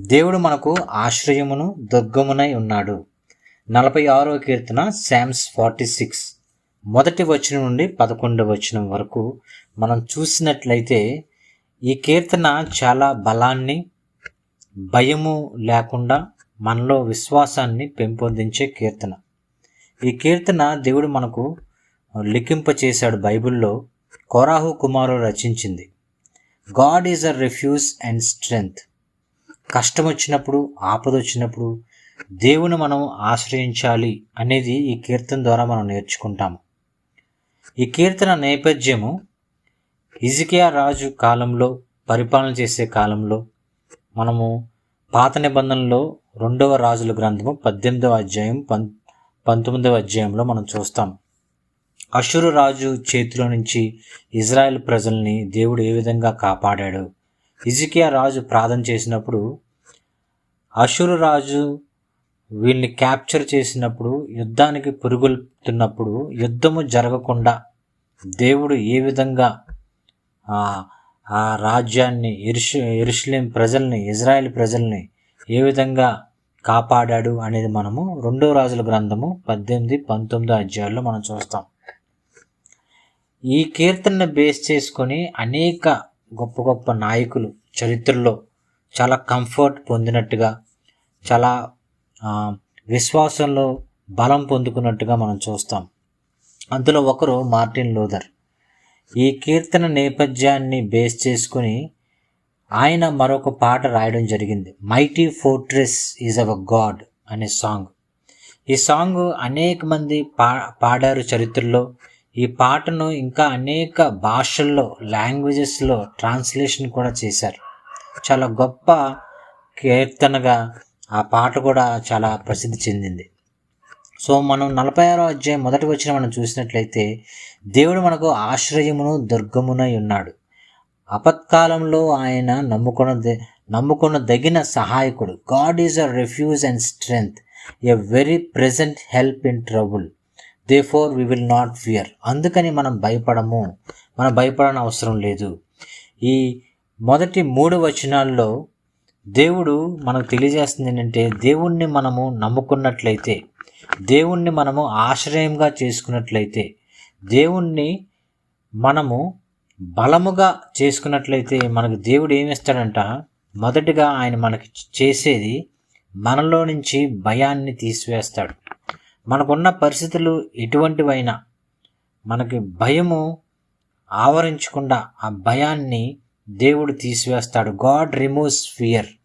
దేవుడు మనకు ఆశ్రయమును దుర్గమునై ఉన్నాడు. నలభై ఆరో కీర్తన శామ్స్ ఫార్టీ సిక్స్. మొదటి వచనం నుండి పదకొండవ వచనం వరకు మనం చూసినట్లయితే ఈ కీర్తన చాలా బలాన్ని భయము లేకుండా మనలో విశ్వాసాన్ని పెంపొందించే కీర్తన. ఈ కీర్తన దేవుడు మనకు లిఖింప చేశాడు బైబిల్లో కోరాహు కుమారు రచించింది. God is a refuge and strength. కష్టం వచ్చినప్పుడు ఆపద వచ్చినప్పుడు దేవుని మనం ఆశ్రయించాలి అనేది ఈ కీర్తన ద్వారా మనం నేర్చుకుంటాము. ఈ కీర్తన నేపథ్యము ఇజికియా రాజు కాలంలో పరిపాలన చేసే కాలంలో మనము పాత నిబంధనలో రెండవ రాజుల గ్రంథము పద్దెనిమిదవ అధ్యాయం పం పంతొమ్మిదవ అధ్యాయంలో మనం చూస్తాం. అషురు రాజు చేతిలో నుంచి ఇజ్రాయెల్ ప్రజల్ని దేవుడు ఏ విధంగా కాపాడాడు? ఇజికియా రాజు ప్రార్థన చేసినప్పుడు అషురు రాజు వీళ్ళని క్యాప్చర్ చేసినప్పుడు యుద్ధానికి పురుగులుతున్నప్పుడు యుద్ధము జరగకుండా దేవుడు ఏ విధంగా ఆ రాజ్యాన్ని ఇరుష ఇరుషులేం ప్రజల్ని ఇజ్రాయెల్ ప్రజల్ని ఏ విధంగా కాపాడాడు అనేది మనము రెండో రాజుల గ్రంథము పద్దెనిమిది పంతొమ్మిదో అధ్యాయాల్లో మనం చూస్తాం. ఈ కీర్తనను బేస్ చేసుకొని అనేక గొప్ప గొప్ప నాయకులు చరిత్రలో చాలా కంఫర్ట్ పొందినట్టుగా చాలా విశ్వాసంలో బలం పొందుకున్నట్టుగా మనం చూస్తాం. అందులో ఒకరు మార్టిన్ లూథర్. ఈ కీర్తన నేపథ్యాన్ని బేస్ చేసుకుని ఆయన మరొక పాట రాయడం జరిగింది. Mighty fortress is our God అనే సాంగ్. ఈ సాంగ్ అనేక మంది పా పాడారు చరిత్రలో. ఈ పాటను ఇంకా అనేక భాషల్లో లాంగ్వేజెస్లో ట్రాన్స్లేషన్ కూడా చేశారు. చాలా గొప్ప కీర్తనగా ఆ పాట కూడా చాలా ప్రసిద్ధి చెందింది. సో మనం నలభై ఆరో అధ్యాయం మొదటి వచ్చిన మనం చూసినట్లయితే దేవుడు మనకు ఆశ్రయమును దుర్గమునై ఉన్నాడు. అపత్కాలంలో ఆయన నమ్ముకున్న నమ్ముకున్న దగిన సహాయకుడు. God is a refuge and strength a very present help in trouble. Therefore we will not fear అందుకని మనం భయపడము. మనం భయపడని అవసరం లేదు. ఈ మొదటి మూడు వచనాల్లో దేవుడు మనకు తెలియజేస్తుంది ఏంటంటే దేవుణ్ణి మనము నమ్ముకున్నట్లయితే దేవుణ్ణి మనము ఆశ్రయంగా చేసుకున్నట్లయితే దేవుణ్ణి మనము బలముగా చేసుకున్నట్లయితే మనకు దేవుడు ఏమిస్తాడంట మొదటిగా ఆయన మనకి చేసేది మనలో నుంచి భయాన్ని తీసివేస్తాడు. మనకున్న పరిస్థితులు ఎటువంటివైనా మనకి భయము ఆవరించకుండా ఆ భయాన్ని దేవుడు తీసివేస్తాడు. God removes fear.